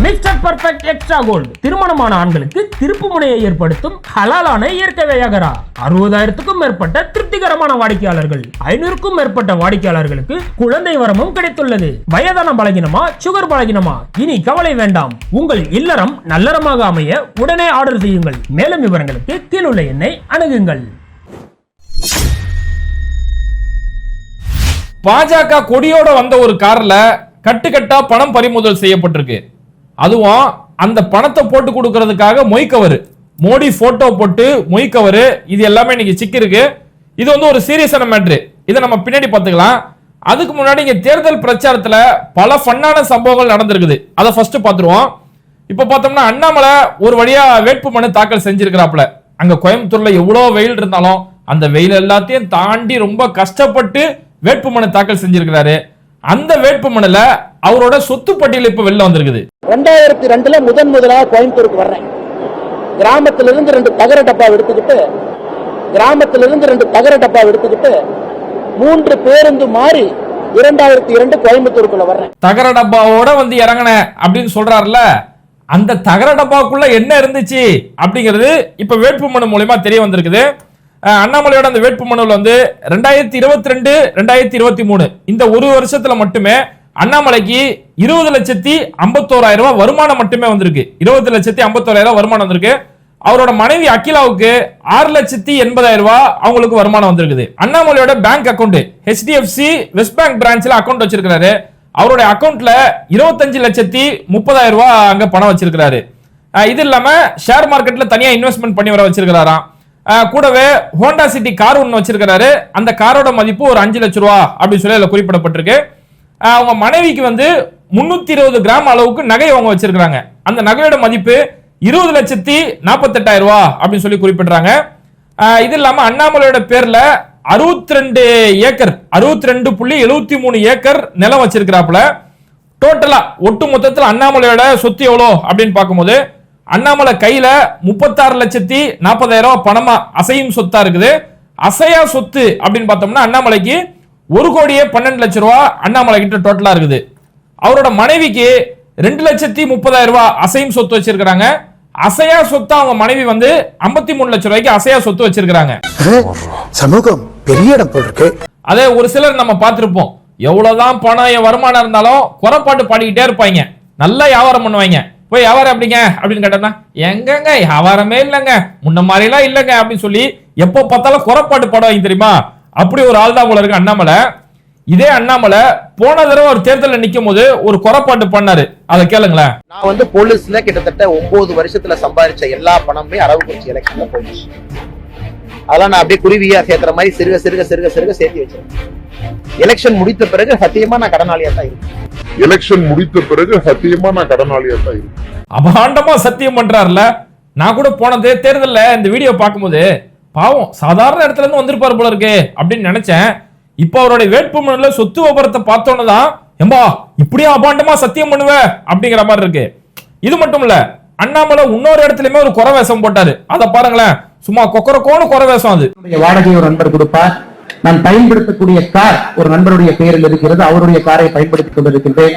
Mister perfect extra gold திருமணமான ஆண்களுக்கு திருப்பு முனையை ஏற்படுத்தும் ஹலாலான இயற்கை வியாகரா. அறுபதாயிரத்துக்கும் மேற்பட்ட திருப்திகரமான வாடிக்கையாளர்கள். ஐநூறுக்கும் மேற்பட்ட வாடிக்கையாளர்களுக்கு குழந்தை வரமும் கிடைத்துள்ளது. வயதான பலகினமா சுகர் பலகினமா? இனி கவலை வேண்டாம். உங்கள் இல்லறம் நல்லறமாக அமைய உடனே ஆர்டர் செய்யுங்கள். மேலும் விவரங்களுக்கு கீழுள்ள எண்ணை அணுகுங்கள். பாஜக கொடியோட வந்த ஒரு கார்ல கட்டுக்கட்டா பணம் பறிமுதல் செய்யப்பட்டிருக்கு. அதுவும் அந்த பணத்தை போட்டு கொடுக்கறதுக்காக மொய்க்கவர். மோடி போட்டோ போட்டு மொய்க்கவர். இது எல்லாமே இன்னைக்கு சிக்கிருக்கு இது வந்து ஒரு சீரியஸான மேட்ரு இதை நம்ம பின்னாடி பார்த்துக்கலாம். அதுக்கு முன்னாடி இங்க தேர்தல் பிரச்சாரத்துல பல ஃபன்னான சம்பவங்கள் நடந்திருக்குது. அதை ஃபர்ஸ்ட் பார்த்துருவோம். இப்ப பார்த்தோம்னா அண்ணாமலை ஒரு வழியா வேட்பு மனு தாக்கல் செஞ்சிருக்கிறாப்ல அங்க கோயம்புத்தூர்ல எவ்வளவு வெயில் இருந்தாலும் அந்த வெயில் எல்லாத்தையும் தாண்டி ரொம்ப கஷ்டப்பட்டு வேட்பு மனு தாக்கல் செஞ்சிருக்கிறாரு. அந்த வேட்பு மனுல அவரோட சொத்து பட்டியல் இப்ப வெளில வந்திருக்குது. ரெண்டாயிரத்தி ரெண்டுல முதன் முதலாக கோயம்புத்தூருக்கு வர்றேன். கிராமத்திலிருந்து ரெண்டு தகர டப்பா எடுத்துக்கிட்டு கிராமத்திலிருந்து ரெண்டு தகர டப்பா எடுத்துக்கிட்டு மூன்று பேருந்து மாறி இரண்டாயிரத்தி இரண்டு கோயம்புத்தூருக்குள்ள வர்றேன். தகர டப்பாவோட வந்து இறங்கின அப்படின்னு சொல்றாருல அந்த தகர டப்பாக்குள்ள என்ன இருந்துச்சு அப்படிங்கிறது இப்ப வேட்பு மனு மூலயமா தெரிய வந்திருக்குது. அண்ணாமலையோட அந்த வேட்பு மனுவில் வந்து ரெண்டாயிரத்தி இருபத்தி ரெண்டு ரெண்டாயிரத்தி இருபத்தி மூணு. இந்த ஒரு வருஷத்துல மட்டுமே அண்ணாமலைக்கு இருபது லட்சத்தி ஐம்பத்தோராயிரம் ரூபாய் வருமானம் மட்டுமே வந்திருக்கு. இருபது லட்சத்தி ஐம்பத்தோராயிரம் ரூபாய் வருமானம் வந்திருக்கு. அவரோட மனைவி அகிலாவுக்கு ஆறு லட்சத்தி எண்பதாயிரம் ரூபாய் அவங்களுக்கு வருமானம் வந்திருக்குது. அண்ணாமலையோட bank account HDFC west bank பிரான்ச்சில் account வச்சிருக்கிறாரு. அவருடைய அக்கௌண்ட்ல இருபத்தஞ்சு லட்சத்தி முப்பதாயிரம் ரூபாய் அங்க பணம் வச்சிருக்கிறாரு. இது இல்லாம ஷேர் மார்க்கெட்ல தனியா இன்வெஸ்ட்மெண்ட் பண்ணி வர வச்சிருக்கிறாராம். கூடவே ஹோண்டா சிட்டி கார் ஒன்று வச்சிருக்கிறாரு. அந்த காரோட மதிப்பு ஒரு அஞ்சு லட்ச ரூபா அப்படின்னு சொல்லி அதில் குறிப்பிடப்பட்டிருக்கு. அவங்க மனைவிக்கு வந்து முன்னூத்தி இருபது கிராம் அளவுக்கு நகை அவங்க வச்சிருக்கிறாங்க. அந்த நகையோட மதிப்பு இருபது லட்சத்தி நாற்பத்தெட்டாயிரம் ரூபா அப்படின்னு சொல்லி குறிப்பிடுறாங்க. இது இல்லாமல் அண்ணாமலையோட பேர்ல அறுபத்தி ரெண்டு ஏக்கர் அறுபத்தி ரெண்டு புள்ளி எழுபத்தி மூணு ஏக்கர் நிலம் வச்சிருக்கிறாப்புல. டோட்டலா ஒட்டு மொத்தத்தில் அண்ணாமலையோட சொத்து எவ்வளோ அப்படின்னு பார்க்கும்போது அண்ணாமலை கையில முப்பத்தாறு லட்சத்தி நாற்பதாயிரம் ரூபாய் பணமா அசையும் சொத்தா இருக்குது. அசையா சொத்து அப்படின்னு பார்த்தோம்னா அண்ணாமலைக்கு ஒரு கோடியே பன்னெண்டு லட்சம் ரூபா அண்ணாமலை கிட்ட டோட்டலா இருக்குது. அவரோட மனைவிக்கு ரெண்டு லட்சத்தி முப்பதாயிரம் ரூபாய் அசையும் சொத்து வச்சிருக்காங்க அசையா சொத்து அவங்க மனைவி வந்து ஐம்பத்தி மூணு லட்சம் ரூபாய்க்கு அசையா சொத்து வச்சிருக்காங்க சமூகம் பெரிய இடம் இருக்கு அதே ஒரு சிலர் நம்ம பார்த்திருப்போம். எவ்வளவுதான் பணம் வருமானம் இருந்தாலும் குறைப்பாட்டு பாடிக்கிட்டே இருப்பாங்க. நல்லா வியாபாரம் பண்ணுவாங்க. போய் வியாபாரம் அப்படிங்க அப்படின்னு கேட்டோம்னா எங்கங்க? வியாபாரமே இல்லைங்க. முன்ன மாதிரிலாம் இல்லைங்க அப்படின்னு சொல்லி எப்போ பார்த்தாலும் கொரப்பாட்டு படம் வாங்கி தெரியுமா? அப்படி ஒரு ஆள் தான் போல இருக்கு அண்ணாமலை. இதே அண்ணாமலை போன தடவை ஒரு தேர்தலில் நிற்கும் போது ஒரு குறைப்பாட்டு பண்ணாரு. அதை கேளுங்களேன். நான் வந்து போலீஸ்ல கிட்டத்தட்ட ஒன்பது வருஷத்துல சம்பாதிச்ச எல்லா பணமுமே அரவக்குறிச்சி எலெக்ஷன்ல போயிடுச்சு. அதெல்லாம் நான் அப்படியே குருவியா சேர்க்கிற மாதிரி சிறுக சிறுக சிறுக சிறுக சேர்த்து வச்சிருக்கேன். எலெக்ஷன் முடித்த பிறகு சத்தியமா நான் கடனாளியா தான் இருக்கேன். எலெக்ஷன் முடித்த பிறகு சத்தியமா நான் கடனாளியா தான் இருக்கேன். அபாண்டமா சத்தியம் பண்றாருல. நான் கூட போன தே- தேர்தல்ல இந்த வீடியோ பார்க்கும்போது பாவம் சாதாரண இடத்துல இருந்து வந்திருப்பாரு போல இருக்கு அப்படின்னு நினைச்சேன். இப்போ அவருடைய வேட்புமனுல சொத்து விபரத்தை பார்த்தோன்னு தான் எம்பா இப்படியே அபாண்டமா சத்தியம் பண்ணுவ? அப்படிங்கிற மாதிரி இருக்கு. இது மட்டும் இல்ல அண்ணாமலை இன்னொரு இடத்துலயுமே ஒரு குறை வேஷம் போட்டாரு. அதை பாருங்களேன் சும்மா கொக்கரக்கோன்னு குறை வேஷம் அது. வாடகை ஒரு நண்பர் கொடுப்பார். நான் பயன்படுத்தக்கூடிய கார் ஒரு நண்பருடைய பெயரில் இருக்கிறது அவருடைய காரை பயன்படுத்திக் கொண்டிருக்கின்றேன்.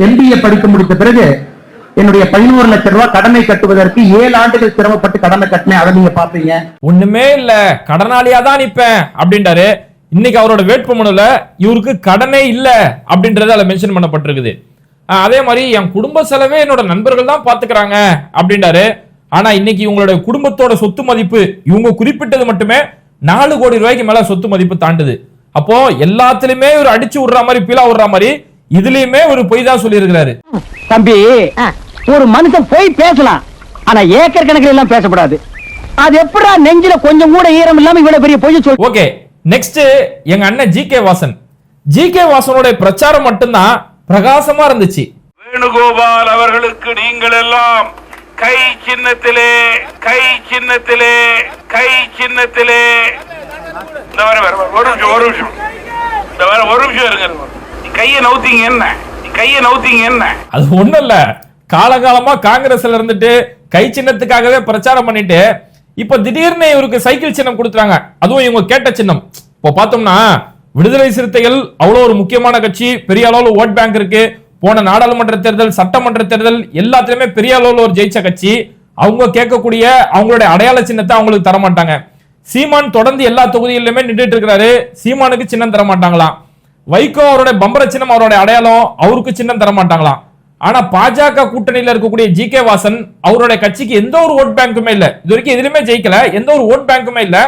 எம்பிஏ படித்து முடித்த பிறகு என்னுடைய பதினோரு லட்சம் ரூபாய் கடனை கட்டுவதற்கு ஏழு ஆண்டுகள் சிரமப்பட்டு கடனை கட்டினேன். அதை நீங்க பாப்பீங்க ஒண்ணுமே இல்ல. கடனாளியா தான் நிப்பேன் அப்படின்றாரு. இன்னைக்கு அவரோட வேட்புமனுல இவருக்கு கடனே இல்ல அப்படின்றது அதுல மென்ஷன் பண்ணப்பட்டிருக்குது. ஆஹ் அதே மாதிரி என் குடும்ப செலவே என்னோட நண்பர்கள் தான் பாத்துக்கிறாங்க அப்படின்றாரு. ஆனா இன்னைக்கு இவங்களோட குடும்பத்தோட சொத்து மதிப்பு இவங்க குறிப்பிட்டது மட்டுமே நாலு கோடி ரூபாய்க்கு மேல சொத்து மதிப்பு தாண்டுது. அப்போ எல்லாத்துலயுமே ஒரு அடிச்சு விடுற மாதிரி பீலா விடுற மாதிரி இதுலயுமே ஒரு பொய் தான் சொல்லியிருக்கிறாரு. தம்பி ஒரு மனுஷன் போய் பேசலாம் ஆனா ஏக்கர் கணக்கில் எல்லாம் பேசக்கூடாது அது எப்படா நெஞ்சில கொஞ்சம் கூட ஈரம் இல்லாம இவ்வளவு பெரிய பொய் சொல் ஓகே நெக்ஸ்ட் எங்க அண்ணன் G K Vasan. G K வாசனோட பிரச்சாரம் மட்டும்தான் பிரகாசமா இருந்துச்சு. வேணுகோபால் அவர்களுக்கு நீங்கள் எல்லாம் கை சின்னத்திலே கை சின்னத்திலே கை சின்னத்திலே. இந்த வர வர ஒரு நிமிஷம் ஒரு நிமிஷம். இந்த வர ஒரு நிமிஷம் இருங்க. கையை நவுத்தீங்க என்ன? கைய கையை நவுத்தீங்க என்ன? அது ஒண்ணும் இல்ல. காலகாலமா காங்கிரஸ்ல இருந்துட்டு கை சின்னத்துக்காகவே பிரச்சாரம் பண்ணிட்டு இப்ப திடீர்னு இவருக்கு சைக்கிள் சின்னம் கொடுத்துறாங்க அதுவும் இவங்க கேட்ட சின்னம். இப்போ பார்த்தோம்னா விடுதலை சிறுத்தைகள் அவ்வளவு ஒரு முக்கியமான கட்சி பெரிய அளவுல ஓட் பேங்க் இருக்கு. போன நாடாளுமன்ற தேர்தல் சட்டமன்ற தேர்தல் எல்லாத்துலயுமே பெரிய அளவில் ஒரு ஜெயிச்ச கட்சி. அவங்க கேட்கக்கூடிய அவங்களுடைய அடையாள சின்னத்தை அவங்களுக்கு தர மாட்டாங்க சீமான் தொடர்ந்து எல்லா தொகுதிகளிலுமே நின்றுட்டு இருக்கிறாரு. சீமானுக்கு சின்னம் தர மாட்டாங்களாம் வைகோ அவருடைய பம்பர சின்னம் அவருடைய அடையாளம் அவருக்கு சின்னம் தர மாட்டாங்களாம் ஆனா பாஜக கூட்டணியில இருக்கக்கூடிய ஜி கே வாசன் அவருடைய கட்சிக்கு எந்த ஒரு ஓட் பேங்க்குமே இல்ல. இது வரைக்கும் எதுலயுமே ஜெயிக்கல எந்த ஒரு ஓட் பேங்க்குமே இல்ல.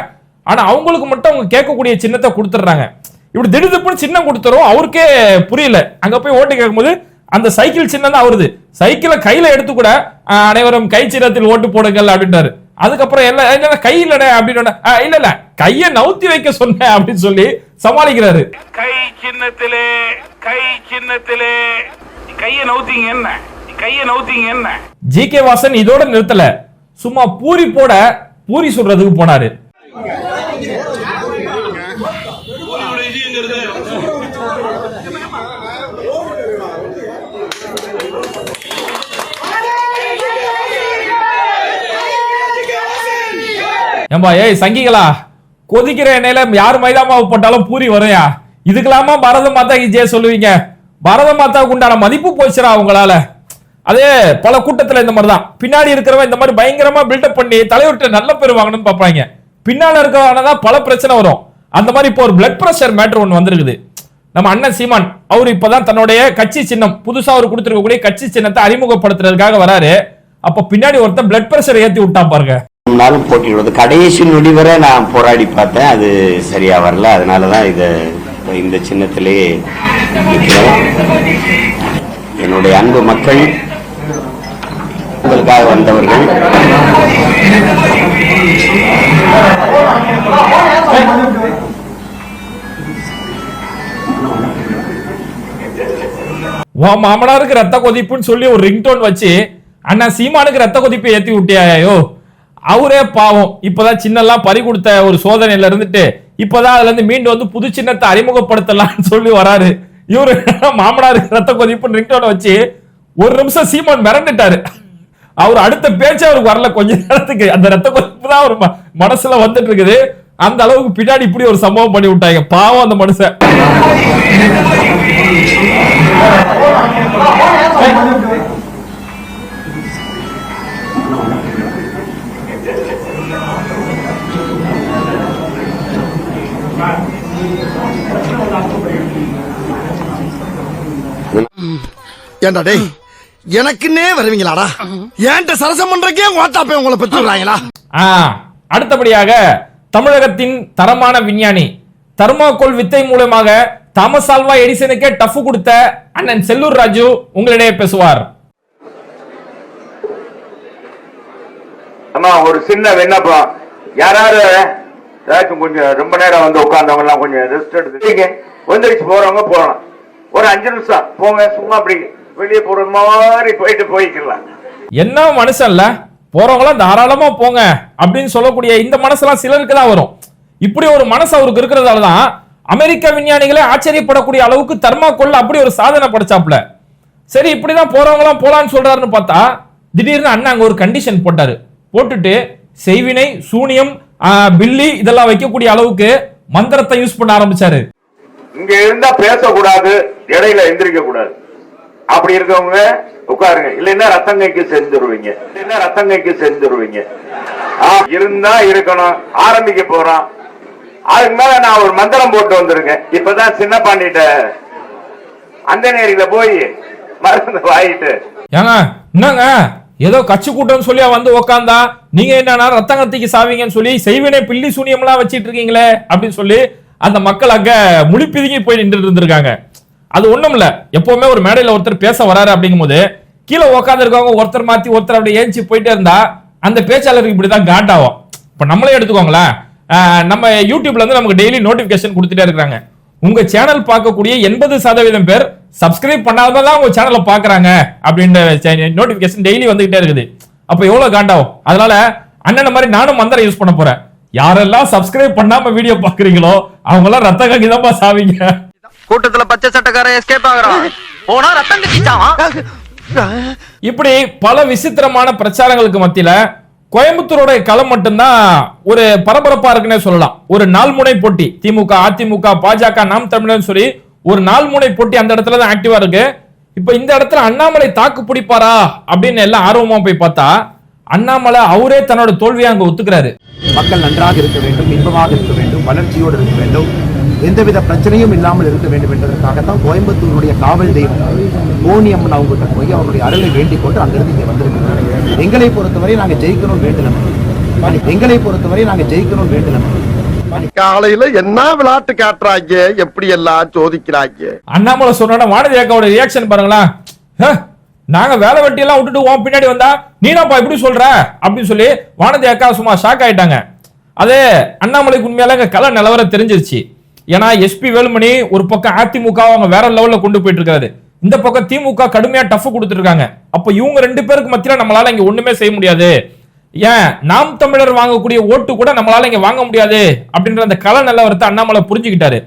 ஆனா அவங்களுக்கு மட்டும் அவங்க கேட்கக்கூடிய சின்னத்தை கொடுத்துடுறாங்க. இப்படி திடுதிப்புன்னு சின்னம் கொடுத்துரும் அவருக்கே புரியல. அங்க போய் ஓட்டு கேட்கும்போது அந்த சைக்கிள் சின்னம் தான் அவருது சைக்கிளை கையில எடுத்து கூட அனைவரும் கை சின்னத்தில் ஓட்டு போடுங்கள் அப்படின்றாரு. அதுக்கப்புறம் இல்ல கை இல்லடே அப்படின்னு இல்ல இல்ல கையை நவுத்தி வைக்க சொன்னேன் அப்படின்னு சொல்லி சமாளிக்கிறாரு. கை சின்னத்திலே கை சின்னத்திலே கையை நவுத்தீங்க என்ன? கையை நவுத்தீங்க என்ன? ஜி கே வாசன் இதோட நிறுத்தல. சும்மா பூரி போட பூரி சுடுறதுக்கு போனாரு. ஏம்பா ஏய் சங்கிகளா கொதிக்கிற எண்ணெயில யார் மைதா மாவு போட்டாலும் பூரி வரையா? இதுக்கெல்லாமா பரத மாதா கி ஜெய சொல்லுவீங்க. பரத மாதாவுக்கு உண்டான மதிப்பு போச்சுரா உங்களால. அதே பல கூட்டத்துல இந்த மாதிரி தான் பின்னாடி இருக்கிறவன் இந்த மாதிரி பயங்கரமா பில்டப் பண்ணி தலைவர்கிட்ட நல்ல பேர் வாங்கணும்னு பார்ப்பாங்க. பின்னால இருக்கிறவனதான் பல பிரச்சனை வரும். அந்த மாதிரி இப்போ ஒரு பிளட் பிரஷர் மேட்டர் ஒன்று வந்திருக்குது. நம்ம அண்ணன் சீமான் அவர் இப்பதான் தன்னுடைய கட்சி சின்னம் புதுசா அவர் கொடுத்துருக்கக்கூடிய கட்சி சின்னத்தை அறிமுகப்படுத்துறதுக்காக வராரு. அப்ப பின்னாடி ஒருத்தன் பிளட் பிரஷர் ஏத்தி விட்டான் பாருங்க. நாளும் போட்டிடுவது. கடைசி நொடி வரை நான் போராடி பார்த்தேன். அது சரியா வரல. அதனால தான் இதை இந்த சின்னத்திலே என்னுடைய அன்பு மக்கள் உங்களுக்காக வந்தவர்கள். உன் மாமனாருக்கு ரத்த கொதிப்புன்னு சொல்லி ஒரு ரிங்டோன் வச்சு அண்ணா சீமானுக்கு ரத்த கொதிப்பை ஏத்தி விட்டியாயோ? அவரே பாவம். இப்பதான் சின்னெல்லாம் பறி கொடுத்த ஒரு சோதனையில இருந்துட்டு இப்பதான் அதுல இருந்து மீண்டு வந்து புது சின்னத்தை அறிமுகப்படுத்தலாம்னு சொல்லி வராரு. இவரு மாமனாருக்கு ரத்த கொதிப்புன்னு ரிங்டோனை வச்சு ஒரு நிமிஷம் சீமான் மிரண்டுட்டாரு. அவர் அடுத்த பேச்சு அவருக்கு வரல. கொஞ்ச நேரத்துக்கு அந்த ரத்த கொதிப்பு தான் அவர் மனசுல வந்துட்டு இருக்குது. அந்த அளவுக்கு பின்னாடி இப்படி ஒரு சம்பவம் பண்ணி விட்டாங்க. பாவம் அந்த மனுஷன். ஏண்டா டேய் எனக்குன்னே வருவீங்களாடா? ஏன்ட்ட சரசம் பண்றக்கே ஓட்டாப்பே உங்களை பெற்றுறாங்களா ஆ, அடுத்தபடியாக தமிழகத்தின் தரமான விஞ்ஞானி தர்மாகோல் வித்தை மூலமாக தாமஸ் ஆல்வா எடிசனுக்கே டஃப் கொடுத்த அண்ணன் செல்லூர் ராஜு உங்களிடையே பேசுவார். அம்மா ஒரு சின்ன விண்ணப்பம். யாராவது ஏதாச்சும் கொஞ்சம் ரொம்ப நேரம் வந்து உட்கார்ந்தவங்க எல்லாம் கொஞ்சம் ரெஸ்ட் எடுத்து. வந்துருச்சு போறவங்க போகலாம் ஒரு அஞ்சு நிமிஷம். போங்க சும்மா அப்படி. வெளியே போற மாதிரி போயிட்டு போய்க்கலாம். என்ன மனுஷன்ல? போறவங்களாம் தாராளமா போங்க அப்படின்னு சொல்லக்கூடிய இந்த மனசெல்லாம் சிலருக்கு தான் வரும். இப்படி ஒரு மனசு அவருக்கு இருக்கிறதால தான் அமெரிக்க விஞ்ஞானிகளே ஆச்சரியப்படக்கூடிய அளவுக்கு தர்மாக்கோல்ல அப்படி ஒரு சாதனை படைச்சாப்ல சரி இப்படிதான் போறவங்களாம் போலான்னு சொல்றாருன்னு பார்த்தா திடீர்னு அண்ணன் அங்க ஒரு கண்டிஷன் போட்டாரு. போட்டுட்டு செய்வினை சூனியம் பில்லி இதெல்லாம் வைக்கக்கூடிய அளவுக்கு மந்திரத்தை யூஸ் பண்ண ஆரம்பிச்சாரு. இங்க இருந்தா பேசக்கூடாது இடையில எந்திரிக்க கூடாது அப்படி இருக்கவங்க உட்காருங்க. இல்லைன்னா ரத்தங்கைக்கு செஞ்சுருவீங்க இல்லைன்னா ரத்தங்கைக்கு செஞ்சுருவீங்க ஆ, இருந்தா இருக்கணும். ஆரம்பிக்க போறோம். அதுக்கு மேல நான் ஒரு மந்திரம் போட்டு வந்திருக்கேன். இப்பதான் சின்ன பாண்டிட்ட அந்த நேரில போய் மருந்து வாங்கிட்டு. ஏங்க என்னங்க? ஏதோ கட்சி கூட்டம்னு சொல்லி வந்து உக்காந்தா நீங்க என்னன்னா ரத்தங்கத்திக்கு சாவீங்கன்னு சொல்லி செய்வினை பில்லி சூனியம்லாம் வச்சிட்டு இருக்கீங்களே அப்படின்னு சொல்லி அந்த மக்கள் அங்க முழிப்பிதுங்கி போய் நின்றுட்டு இருந்திருக்காங்க. அது ஒண்ணும் இல்ல எப்பவுமே ஒரு மேடையில ஒருத்தர் பேச வராரு அப்படிங்கும்போது கீழே உட்காந்துருக்கவங்க ஒருத்தர் மாத்தி ஒருத்தர் அப்படி ஏஞ்சி போயிட்டே இருந்தா அந்த பேச்சாளருக்கு இப்படிதான் காண்டாகும் இப்ப நம்மளே எடுத்துக்கோங்களேன். நம்ம யூடியூப்ல இருந்து நமக்கு டெய்லி நோட்டிபிகேஷன் கொடுத்துட்டே இருக்கிறாங்க. உங்க சேனல் பார்க்கக்கூடிய எண்பது சதவீதம் பேர் சப்ஸ்கிரைப் பண்ணாதான் உங்க சேனலை பாக்குறாங்க அப்படின்ற நோட்டிபிகேஷன் டெய்லி வந்துகிட்டே இருக்குது. அப்ப எவ்வளவு காண்டாகும் அதனால அண்ணன் மாதிரி நானும் மந்திரம் யூஸ் பண்ண போறேன். யாரெல்லாம் சப்ஸ்கிரைப் பண்ணாம வீடியோ பாக்குறீங்களோ அவங்க எல்லாம் ரத்த கங்கி தான் சாவீங்க. கூட்டத்துல பச்சை சட்டக்காரன் எஸ்கேப் ஆகுறான். போனா ரத்தம் கட்டிச்சான் இப்படி பல விசித்திரமான பிரச்சாரங்களுக்கு மத்தியில கோயம்புத்தூரோட களம் மட்டும்தான் ஒரு பரபரப்பா இருக்குன்னே சொல்லலாம். ஒரு நால்முனை போட்டி திமுக அதிமுக பாஜக நாம் தமிழர்னு சொல்லி ஒரு நால்முனை போட்டி அந்த இடத்துல தான் ஆக்டிவா இருக்கு. இப்ப இந்த இடத்துல அண்ணாமலை தாக்கு பிடிப்பாரா அப்படின்னு எல்லாம் ஆர்வமா போய் பார்த்தா அண்ணாமலை அவரே தன்னோட தோல்வியை அங்க ஒத்துக்கிறாரு. மக்கள் நன்றாக இருக்க வேண்டும் இன்பமாக இருக்க வேண்டும் வளர்ச்சியோடு இருக்க வேண்டும். எந்தவித பிரச்சனையும் இல்லாமல் இருக்க வேண்டும் என்பதற்காகத்தான் கோயம்புத்தூருடைய காவல் தெய்வம் கோணியம்மன் அவங்ககிட்ட போய் அவருடைய அருளை வேண்டிக் கொண்டு அங்கிருந்து இங்கே வந்திருக்கிறோம் எங்களை பொறுத்தவரை நாங்கள் ஜெயிக்கணும் வேண்டணும் எங்களை பொறுத்தவரை நாங்கள் ஜெயிக்கணும் வேண்டணும் காலையில என்ன விளையாட்டு காட்டுறாங்க? எப்படி எல்லாம் சோதிக்கிறாங்க? அண்ணாமலை சொன்னா வானதி அக்காவோட ரியாக்ஷன் பாருங்களேன். "ஹ, நாங்க வேலை வெட்டி எல்லாம் விட்டுட்டு உன் பின்னாடி வந்தா நீனாப்பா இப்படி சொல்ற? அப்படின்னு சொல்லி வானதி அக்கா சும்மா ஷாக் ஆயிட்டாங்க. அதே அண்ணாமலைக்கு உண்மையால இங்க கல நிலவரம் தெரிஞ்சிருச்சு. ஏன்னா எஸ்பி வேலுமணி ஒரு பக்கம் அதிமுக அவங்க வேற லெவல்ல கொண்டு போயிட்டு இருக்காரு இந்த பக்கம் திமுக கடுமையா டஃப் கொடுத்துருக்காங்க. அப்ப இவங்க ரெண்டு பேருக்கு மத்தியில நம்மளால இங்க ஒண்ணுமே செய்ய முடியாது. ஏன்? நாம் தமிழர் வாங்கக்கூடிய ஓட்டு கூட நம்மளால இங்க வாங்க முடியாது. அப்படின்ற அந்த கல நிலவரத்தை அண்ணாமலை புரிஞ்சுக்கிட்டாரு.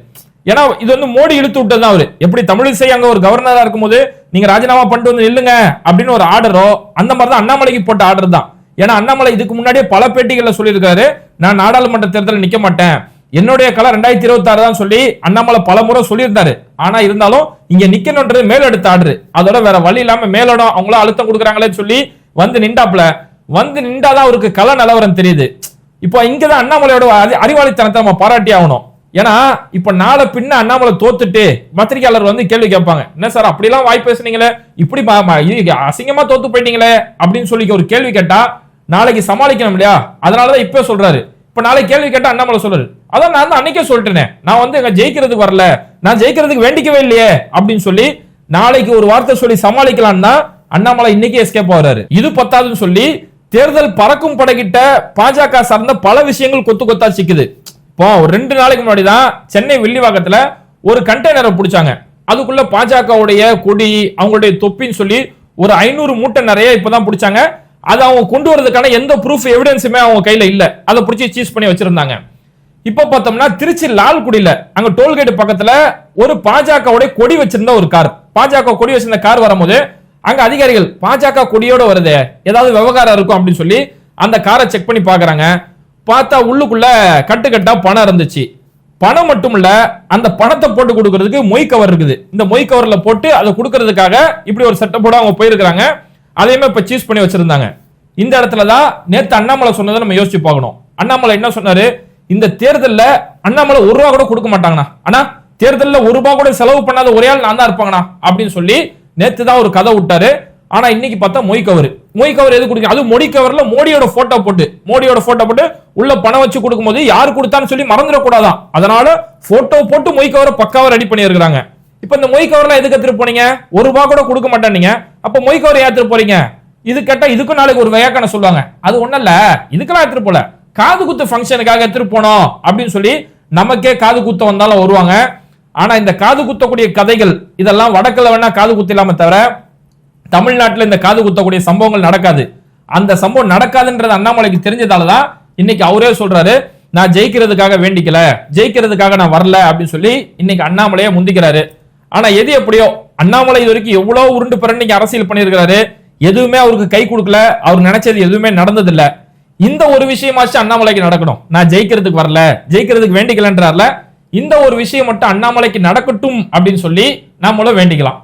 ஏன்னா இது வந்து மோடி இழுத்து விட்டது தான் அவரு. எப்படி தமிழிசை அங்க ஒரு கவர்னரா இருக்கும்போது நீங்க ராஜினாமா பண்ணிட்டு வந்து நில்லுங்க அப்படின்னு ஒரு ஆர்டரோ அந்த மாதிரி தான் அண்ணாமலைக்கு போட்ட ஆர்டர் தான். ஏன்னா அண்ணாமலை இதுக்கு முன்னாடியே பல பேட்டிகள்ல சொல்லியிருக்காரு. நான் நாடாளுமன்ற தேர்தலில் நிக்க மாட்டேன். என்னுடைய கலை ரெண்டாயிரத்தி இருபத்தி ஆறு தான் சொல்லி அண்ணாமலை பல முறை சொல்லியிருந்தாரு. ஆனா இருந்தாலும் இங்க நிக்கணும்ன்றது மேலெடுத்த ஆர்டர். அதோட வேற வழி இல்லாம மேலிடம் அவங்கள அழுத்தம் கொடுக்குறாங்களே சொல்லி வந்து நின்றாப்ல வந்து நின்றாதான் அவருக்கு கல நிலவரம் தெரியுது. இப்போ இங்கதான் அண்ணாமலையோட அறி- அறிவாளித்தனத்தை நம்ம பாராட்டி ஆகணும். ஏன்னா இப்ப நாளை பின்ன அண்ணாமலை தோத்துட்டு பத்திரிகையாளர் வந்து கேள்வி கேட்பாங்க. என்ன சார் அப்படிலாம் வாய் பேசுனீங்களே? இப்படி பா- அசிங்கமா தோத்து போயிட்டீங்களே? அப்படின்னு சொல்லி ஒரு கேள்வி கேட்டா நாளைக்கு சமாளிக்கணும் இல்லையா? அதனாலதான் இப்ப சொல்றாரு. இப்ப நாளைக்கு கேள்வி கேட்டா அண்ணாமலை சொல்றாரு. அதான் நான் தான் அன்னைக்கே சொல்லிட்டேனே. நான் வந்து எங்க ஜெயிக்கிறதுக்கு வரல. நான் ஜெயிக்கிறதுக்கு வேண்டிக்கவே இல்லையே அப்படின்னு சொல்லி நாளைக்கு ஒரு வார்த்தை சொல்லி சமாளிக்கலாம் தான் அண்ணாமலை இன்னைக்கு எஸ்கேப் ஆகிறாரு. இது பத்தாதுன்னு சொல்லி தேர்தல் பறக்கும் படகிட்ட பாஜக சார்ந்த பல விஷயங்கள் கொத்து கொத்தா சிக்குது. இப்போ ஒரு ரெண்டு நாளைக்கு முன்னாடி தான் சென்னை வில்லிவாக்கத்துல ஒரு கண்டெய்னரை பிடிச்சாங்க. அதுக்குள்ள பாஜகவுடைய கொடி அவங்களுடைய தொப்பின்னு சொல்லி ஒரு ஐநூறு மூட்டை நிறைய இப்பதான் பிடிச்சாங்க. அதை அவங்க கொண்டு வரதுக்கான எந்த ப்ரூஃப் எவிடன்ஸுமே அவங்க கையில இல்ல. அதை பிடிச்சி சீஸ் பண்ணி வச்சிருந்தாங்க. இப்ப பார்த்தோம்னா திருச்சி லால்குடியில அங்க டோல்கேட் பக்கத்துல ஒரு பாஜகவுடைய கொடி வச்சிருந்த ஒரு கார். பாஜக கொடி வச்சிருந்த கார் வரும்போது அங்க அதிகாரிகள் பாஜக கொடியோட வருதே ஏதாவது விவகாரம் இருக்கும் அப்படின்னு சொல்லி அந்த காரை செக் பண்ணி பாக்குறாங்க பார்த்தா உள்ளுக்குள்ள கட்டுக்கட்டா பணம் இருந்துச்சு. பணம் மட்டும் இல்ல அந்த பணத்தை போட்டு கொடுக்கறதுக்கு மொய் கவர் இருக்குது. இந்த மொய் கவர்ல போட்டு அதை கொடுக்கறதுக்காக இப்படி ஒரு செட்டப்போட அவங்க போயிருக்கிறாங்க. அதையுமே இப்ப சீஸ் பண்ணி வச்சிருந்தாங்க. இந்த இடத்துல தான் நேத்து அண்ணாமலை சொன்னதை நம்ம யோசிச்சு பார்க்கணும். அண்ணாமலை என்ன சொன்னாரு? இந்த தேர்தலில் அண்ணாமலை ஒரு ரூபா கூட கொடுக்க மாட்டாங்கண்ணா. ஆனா தேர்தலில் ஒரு ரூபா கூட செலவு பண்ணாத ஒரே ஆள் நான் தான் இருப்பாங்கண்ணா அப்படின்னு சொல்லி நேற்று தான் ஒரு கதை விட்டாரு. ஆனா இன்னைக்கு பார்த்தா மொய் கவர். மொய் கவர் எது கொடுக்க அது மொடி கவர்ல மோடியோட போட்டோ போட்டு மோடியோட போட்டோ போட்டு உள்ள பணம் வச்சு கொடுக்கும்போது யார் கொடுத்தான்னு சொல்லி மறந்துடக்கூடாதான். அதனால போட்டோ போட்டு மொய் கவரை பக்காவை ரெடி பண்ணியிருக்கிறாங்க. இப்ப இந்த மொய் கவர்லாம் எதுக்கு எடுத்துட்டு போனீங்க? ஒரு ரூபா கூட கொடுக்க மாட்டேன்னீங்க அப்ப மொய் கவர் ஏத்துட்டு போறீங்க? இது கேட்டா இதுக்கும் நாளைக்கு ஒரு வியாக்கணம் சொல்லுவாங்க. அது ஒன்றும் இல்ல. இதுக்கெல்லாம் எடுத்துட்டு போல. காது குத்து ஃபங்க்ஷனுக்காக எடுத்துட்டு போனோம் அப்படின்னு சொல்லி நமக்கே காது குத்த வந்தாலும் வருவாங்க. ஆனா இந்த காது குத்தக்கூடிய கதைகள் இதெல்லாம் வடக்குல வேணா காது குத்து தவிர தமிழ்நாட்டில் இந்த காது குத்தக்கூடிய சம்பவங்கள் நடக்காது. அந்த சம்பவம் நடக்காதுன்றது அண்ணாமலைக்கு தெரிஞ்சதால தான் இன்னைக்கு அவரே சொல்றாரு நான் ஜெயிக்கிறதுக்காக வேண்டிக்கல ஜெயிக்கிறதுக்காக நான் வரல அப்படின்னு சொல்லி இன்னைக்கு அண்ணாமலையை முந்திக்கிறாரு. ஆனா எது எப்படியோ அண்ணாமலை இது வரைக்கும் எவ்வளவு உருண்டு பிறன்னு அரசியல் பண்ணியிருக்கிறாரு. எதுவுமே அவருக்கு கை கொடுக்கல அவர் நினைச்சது எதுவுமே நடந்ததில்லை. இந்த ஒரு விஷயமாச்சும் அண்ணாமலைக்கு நடக்கணும். நான் ஜெயிக்கிறதுக்கு வரல ஜெயிக்கிறதுக்கு வேண்டிக்கலன்றார்ல இந்த ஒரு விஷயம் மட்டும் அண்ணாமலைக்கு நடக்கட்டும் அப்படின்னு சொல்லி நாமளும் வேண்டிக்கலாம்.